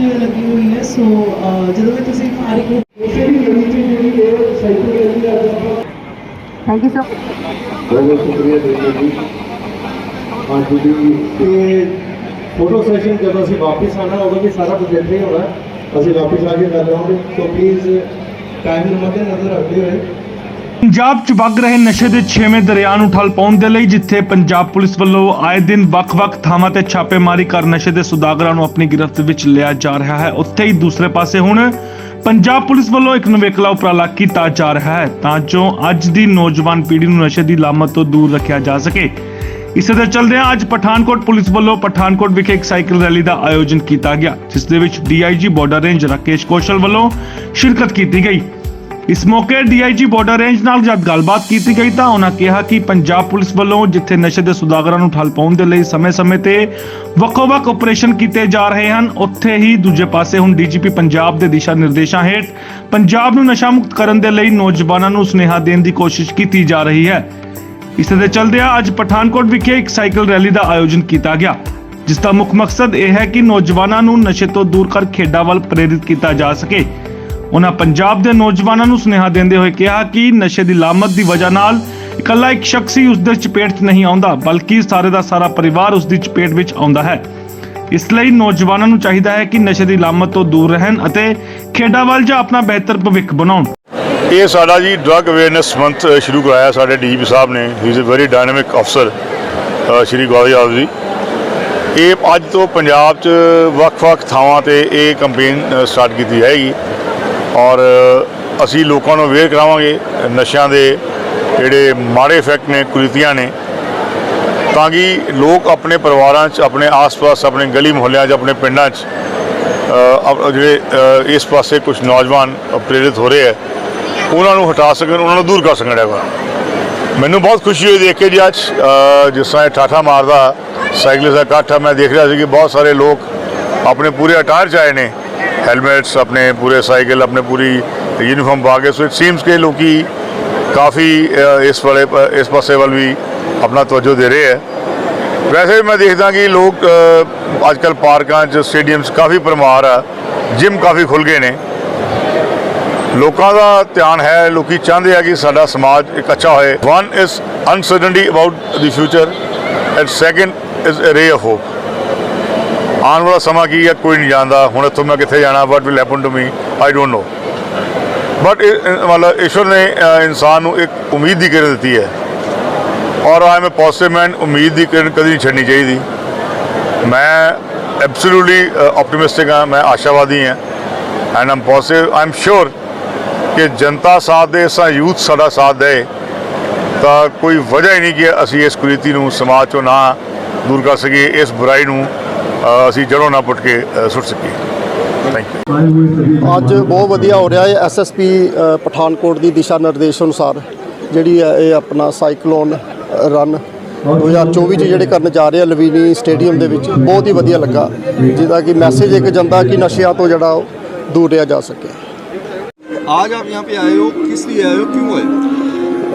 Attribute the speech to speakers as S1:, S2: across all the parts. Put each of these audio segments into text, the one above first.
S1: ਲੱਗੀ ਹੋਈ ਹੈ ਸੋ ਜਦੋਂ ਵੀ ਤੁਸੀਂ ਹਮਾਰੀ ਗਰੁੱਪ
S2: ਥੈਂਕ ਯੂ ਸਰ
S3: ਬਹੁਤ ਬਹੁਤ ਸ਼ੁਕਰੀਆ ਜੀ। ਜੀ ਅੱਜ ਦੀ ਇਹ ਫੋਟੋ ਸੈਸ਼ਨ ਜਦੋਂ ਅਸੀਂ ਵਾਪਸ ਆਣਾ ਉਦੋਂ ਵੀ ਸਾਰਾ ਕੁਝ ਇੱਥੇ ਹੀ ਹੋਣਾ। ਅਸੀਂ ਵਾਪਸ ਆ ਕੇ ਕਰ ਲਵਾਂਗੇ ਸੋ ਪਲੀਜ਼ ਟਾਈਮ ਨੂੰ ਮੱਦੇ ਨਜ਼ਰ ਰੱਖਦੇ ਹੋਏ
S4: ਪੰਜਾਬ 'ਚ ਵਗ ਰਹੇ ਨਸ਼ੇ ਦੇ ਛੇਵੇਂ ਦਰਿਆ ਨੂੰ ਠੱਲ ਪਾਉਣ ਦੇ ਲਈ ਜਿੱਥੇ ਪੰਜਾਬ ਪੁਲਿਸ ਵੱਲੋਂ ਆਏ ਦਿਨ ਵੱਖ-ਵੱਖ ਥਾਵਾਂ ਤੇ ਛਾਪੇਮਾਰੀ ਕਰ ਨਸ਼ੇ ਦੇ ਸੁਦਾਗਰਾਂ ਨੂੰ ਆਪਣੀ ਗ੍ਰਿਫਤ ਵਿੱਚ ਲਿਆ ਜਾ ਰਿਹਾ ਹੈ, ਉੱਥੇ ਹੀ ਦੂਸਰੇ ਪਾਸੇ ਹੁਣ ਪੰਜਾਬ ਪੁਲਿਸ ਵੱਲੋਂ ਇੱਕ ਨਵੇਕਲਾ ਉਪਰਾਲਾ ਕੀਤਾ ਜਾ ਰਿਹਾ ਹੈ, ਤਾਂ ਜੋ ਅੱਜ ਦੀ ਨੌਜਵਾਨ ਪੀੜ੍ਹੀ ਨੂੰ ਨਸ਼ੇ ਦੀ ਲਾਮਤ ਤੋਂ ਦੂਰ ਰੱਖਿਆ ਜਾ ਸਕੇ। ਇਸੇ ਦੇ ਚਲਦਿਆਂ ਅੱਜ ਪਠਾਨਕੋਟ ਪੁਲਿਸ ਵੱਲੋਂ ਪਠਾਨਕੋਟ ਵਿਖੇ ਇੱਕ ਸਾਈਕਲ ਰੈਲੀ ਦਾ ਆਯੋਜਨ ਕੀਤਾ ਗਿਆ, ਜਿਸ ਦੇ ਵਿੱਚ DIG border range Rakesh Kaushal ਵੱਲੋਂ ਸ਼ਿਰਕਤ ਕੀਤੀ ਗਈ। ਇਸ ਮੌਕੇ ਡੀਆਈਜੀ ਬਾਰਡਰ ਰੇਂਜ ਨਾਲ ਜਦ ਗੱਲਬਾਤ ਕੀਤੀ ਗਈ ਤਾਂ ਉਹਨਾਂ ਕਿਹਾ ਕਿ ਪੰਜਾਬ ਪੁਲਿਸ ਵੱਲੋਂ ਜਿੱਥੇ ਨਸ਼ੇ ਦੇ ਸੁਦਾਗਰਾਂ ਨੂੰ ਠੱਲ ਪਾਉਣ ਦੇ ਲਈ ਸਮੇਂ-ਸਮੇਂ ਤੇ ਵੱਖੋ-ਵੱਖ ਆਪਰੇਸ਼ਨ ਕੀਤੇ ਜਾ ਰਹੇ ਹਨ, ਉੱਥੇ ਹੀ ਦੂਜੇ ਪਾਸੇ ਹੁਣ ਡੀਜੀਪੀ ਪੰਜਾਬ ਦੇ ਦਿਸ਼ਾ ਨਿਰਦੇਸ਼ਾਂ ਹੇਠ ਪੰਜਾਬ ਨੂੰ ਨਸ਼ਾ ਮੁਕਤ ਕਰਨ ਦੇ ਲਈ ਨੌਜਵਾਨਾਂ ਨੂੰ ਸੁਨੇਹਾ ਦੇਣ ਦੀ ਕੋਸ਼ਿਸ਼ ਕੀਤੀ ਜਾ ਰਹੀ ਹੈ। ਇਸੇ ਦੇ ਚਲਦਿਆਂ ਅੱਜ ਪਠਾਨਕੋਟ ਵਿਖੇ ਇੱਕ ਸਾਈਕਲ ਰੈਲੀ ਦਾ ਆਯੋਜਨ ਕੀਤਾ ਗਿਆ, ਜਿਸ ਦਾ ਮੁੱਖ ਮਕਸਦ ਇਹ ਹੈ ਕਿ ਨੌਜਵਾਨਾਂ ਨੂੰ ਨਸ਼ੇ ਤੋਂ ਦੂਰ ਕਰ ਖੇਡਾਂ ਵੱਲ ਪ੍ਰੇਰਿਤ ਕੀਤਾ ਜਾ ਸਕੇ। ਉਹਨਾਂ ਪੰਜਾਬ ਦੇ ਨੌਜਵਾਨਾਂ ਨੂੰ ਸੁਨੇਹਾ ਦਿੰਦੇ ਹੋਏ ਕਿਹਾ ਕਿ ਨਸ਼ੇ ਦੀ ਲਾਮਤ ਦੀ ਵਜ੍ਹਾ ਨਾਲ ਇਕੱਲਾ ਇੱਕ ਸ਼ਖਸ ਹੀ ਉਸ ਦੇ ਚਪੇਟ 'ਚ ਨਹੀਂ ਆਉਂਦਾ, ਬਲਕਿ ਸਾਰੇ ਦਾ ਸਾਰਾ ਪਰਿਵਾਰ ਉਸ ਦੀ ਚਪੇਟ ਵਿੱਚ ਆਉਂਦਾ ਹੈ। ਇਸ ਲਈ ਨੌਜਵਾਨਾਂ ਨੂੰ ਚਾਹੀਦਾ ਹੈ ਕਿ ਨਸ਼ੇ ਦੀ ਲਾਮਤ ਤੋਂ ਦੂਰ ਰਹਿਣ ਅਤੇ ਖੇਡਾਂ ਵੱਲ ਜਾਂ ਆਪਣਾ ਬਿਹਤਰ ਭਵਿੱਖ ਬਣਾਉਣ।
S5: ਇਹ ਸਾਡਾ ਜੀ ਡਰੱਗ ਅਵੇਅਰਨੈਸ ਮੰਥ ਸ਼ੁਰੂ ਕਰਾਇਆ ਸਾਡੇ ਡੀਜੀਪੀ ਸਾਹਿਬ ਨੇ। He is a very dynamic ਅਫਸਰ ਸ਼੍ਰੀ ਗੋਵੀ ਆਪ ਜੀ। ਇਹ ਅੱਜ ਤੋਂ ਪੰਜਾਬ 'ਚ ਵੱਖ-ਵੱਖ ਥਾਵਾਂ ਤੇ ਇਹ ਕੈਂਪੇਨ ਸਟਾਰਟ ਕੀਤੀ ਜਾਏਗੀ। ਔਰ ਅਸੀਂ ਲੋਕਾਂ ਨੂੰ ਅਵੇਅਰ ਕਰਾਵਾਂਗੇ ਨਸ਼ਿਆਂ ਦੇ ਜਿਹੜੇ ਮਾੜੇ ਇਫੈਕਟ ਨੇ, ਕੁਰੀਤੀਆਂ ਨੇ, ਤਾਂ ਕਿ ਲੋਕ ਆਪਣੇ ਪਰਿਵਾਰਾਂ 'ਚ, ਆਪਣੇ ਆਸ-ਪਾਸ, ਆਪਣੇ ਗਲੀ ਮੁਹੱਲਿਆਂ 'ਚ, ਆਪਣੇ ਪਿੰਡਾਂ 'ਚ ਜਿਹੜੇ ਇਸ ਪਾਸੇ ਕੁਝ ਨੌਜਵਾਨ ਪ੍ਰੇਰਿਤ ਹੋ ਰਹੇ ਹੈ, ਉਹਨਾਂ ਨੂੰ ਹਟਾ ਸਕਣ, ਉਹਨਾਂ ਨੂੰ ਦੂਰ ਕਰ ਸਕਣ ਹੈਗਾ ਮੈਨੂੰ ਬਹੁਤ ਖੁਸ਼ੀ ਹੋਈ ਦੇਖ ਕੇ ਜੀ ਅੱਜ ਜਿਸ ਤਰ੍ਹਾਂ ਇਹ ਠਾਠਾ ਮਾਰਦਾ ਸਾਈਕਲ ਦਾ ਇਕੱਠ ਆ, ਮੈਂ ਦੇਖ ਰਿਹਾ ਸੀ ਕਿ ਬਹੁਤ ਸਾਰੇ ਲੋਕ ਆਪਣੇ ਪੂਰੇ ਅਟਾਇਰ ਚ ਆਏ ਨੇ। ਹੈਲਮੈਟਸ ਆਪਣੇ ਪੂਰੇ ਸਾਈਕਲ ਆਪਣੇ ਪੂਰੀ ਯੂਨੀਫਾਰਮ ਪਾ ਕੇ ਸੋ ਇਟ ਸੀਮਸ ਕਿ ਲੋਕੀ ਕਾਫੀ ਇਸ ਵਾਲੇ ਇਸ ਪਾਸੇ ਵੱਲ ਵੀ ਆਪਣਾ ਤਵੱਜੋ ਦੇ ਰਹੇ ਹੈ ਵੈਸੇ ਮੈਂ ਦੇਖਦਾ ਕਿ ਲੋਕ ਅੱਜ ਕੱਲ ਪਾਰਕਾਂ 'ਚ ਸਟੇਡੀਅਮਸ ਕਾਫੀ ਪਰਮਾਰ ਆ ਜਿਮ ਕਾਫੀ ਖੁੱਲ ਗਏ ਨੇ ਲੋਕਾਂ ਦਾ ਧਿਆਨ ਹੈ ਲੋਕੀ ਚਾਹੁੰਦੇ ਆ ਕਿ ਸਾਡਾ ਸਮਾਜ ਇੱਕ ਅੱਛਾ ਹੋਏ one is uncertainty about the future and second is a ray of hope ਆਉਣ ਵਾਲਾ ਸਮਾਂ ਕੀ ਹੈ? ਕੋਈ ਨਹੀਂ ਜਾਣਦਾ। ਹੁਣ ਇੱਥੋਂ ਮੈਂ ਕਿੱਥੇ ਜਾਣਾ? What will happen to me I don't know but ਮਤਲਬ ਈਸ਼ਵਰ ਨੇ ਇਨਸਾਨ ਨੂੰ ਇੱਕ ਉਮੀਦ ਦੀ ਕਿਰਨ ਦਿੱਤੀ ਹੈ। ਔਰ ਆਈ ਐਮ ਅ ਪੋਜ਼ਿਟਿਵ ਮੈਨ ਉਮੀਦ ਦੀ ਕਿਰਨ ਕਦੀ ਨਹੀਂ ਛੱਡਣੀ ਚਾਹੀਦੀ। ਮੈਂ ਐਬਸੋਲੂਟਲੀ ਆਪਟੀਮਿਸਟਿਕ ਹਾਂ। ਮੈਂ ਆਸ਼ਾਵਾਦੀ ਹਾਂ। And I'm positive I am sure ਕਿ ਜਨਤਾ ਸਾਥ ਦੇ, ਸਾ ਯੂਥ ਸਾਡਾ ਸਾਥ ਦੇ। ਤਾਂ ਕੋਈ ਵਜ੍ਹਾ ਹੀ ਨਹੀਂ ਕਿ ਅਸੀਂ ਇਸ ਕੁਰੀਤੀ ਨੂੰ ਸਮਾਜ ਚੋਂ ਨਾ ਦੂਰ ਕਰ ਸਕੀਏ, ਇਸ ਬੁਰਾਈ ਨੂੰ ਅਸੀਂ ਜੜੋਂ ਨਾ ਪੁੱਟ ਕੇ ਅ, ਸੁੱਟ ਸਕੀਏ ਥੈਂਕ ਯੂ
S6: ਅੱਜ ਬਹੁਤ ਵਧੀਆ ਹੋ ਰਿਹਾ ਹੈ ਐਸਐਸਪੀ ਪਠਾਨਕੋਟ ਦੀ ਦਿਸ਼ਾ ਨਿਰਦੇਸ਼ ਅਨੁਸਾਰ ਜਿਹੜੀ ਹੈ ਇਹ ਆਪਣਾ ਸਾਈਕਲੋਨ ਰਨ 2024 ਚ ਜਿਹੜੇ ਕਰਨ ਜਾ ਰਹੇ ਆ ਲਵੀਨੀ ਸਟੇਡੀਅਮ ਦੇ ਵਿੱਚ ਬਹੁਤ ਹੀ ਵਧੀਆ ਲੱਗਾ ਜਿਹਦਾ ਕਿ ਮੈਸੇਜ ਇੱਕ ਜਾਂਦਾ ਕਿ ਨਸ਼ਿਆਂ ਤੋਂ ਜਿਹੜਾ ਉਹ ਦੂਰ ਰਿਹਾ ਜਾ ਸਕੇ
S7: आज आप यहाँ पे आए हो किस लिए आए हो क्यों आए हो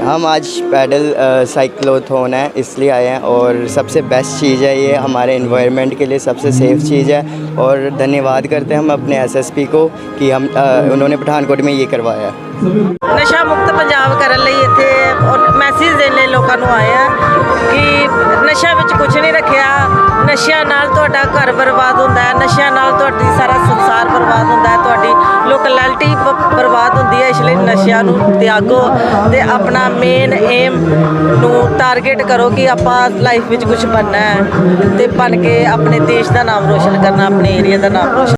S8: हम आज पैडल साइक्लोथोन है इसलिए आए हैं और सबसे बेस्ट चीज़ है ये हमारे इन्वायरमेंट के लिए सबसे सेफ़ चीज़ है और धन्यवाद करते हैं हम अपने एसएसपी को कि हम अ, उन्होंने पठानकोट में ये करवाया है
S9: ਨਸ਼ਾ ਮੁਕਤ ਪੰਜਾਬ ਕਰਨ ਲਈ ਇੱਥੇ ਮੈਸੇਜ ਦੇਣ ਲਈ ਲੋਕਾਂ ਨੂੰ ਆਏ ਆ ਕਿ ਨਸ਼ਾ ਵਿੱਚ ਕੁਝ ਨਹੀਂ ਰੱਖਿਆ ਨਸ਼ਿਆਂ ਨਾਲ ਤੁਹਾਡਾ ਘਰ ਬਰਬਾਦ ਹੁੰਦਾ ਹੈ, ਨਸ਼ਿਆਂ ਨਾਲ ਤੁਹਾਡੀ ਸਾਰਾ ਸੰਸਾਰ ਬਰਬਾਦ ਹੁੰਦਾ ਹੈ, ਤੁਹਾਡੀ ਲੋਕੈਲਿਟੀ ਬਰਬਾਦ ਹੁੰਦੀ ਹੈ, ਇਸ ਲਈ ਨਸ਼ਿਆਂ ਨੂੰ ਤਿਆਗੋ ਤੇ ਆਪਣਾ ਮੇਨ ਏਮ ਨੂੰ ਟਾਰਗੇਟ ਕਰੋ ਕਿ ਆਪਾਂ ਲਾਈਫ ਵਿੱਚ ਕੁਝ ਬਣਨਾ ਹੈ ਤੇ ਬਣ ਕੇ ਆਪਣੇ ਦੇਸ਼ ਦਾ ਨਾਮ ਰੋਸ਼ਨ ਕਰਨਾ, ਆਪਣੇ ਏਰੀਆ ਦਾ ਨਾਮ ਰੋਸ਼ਨ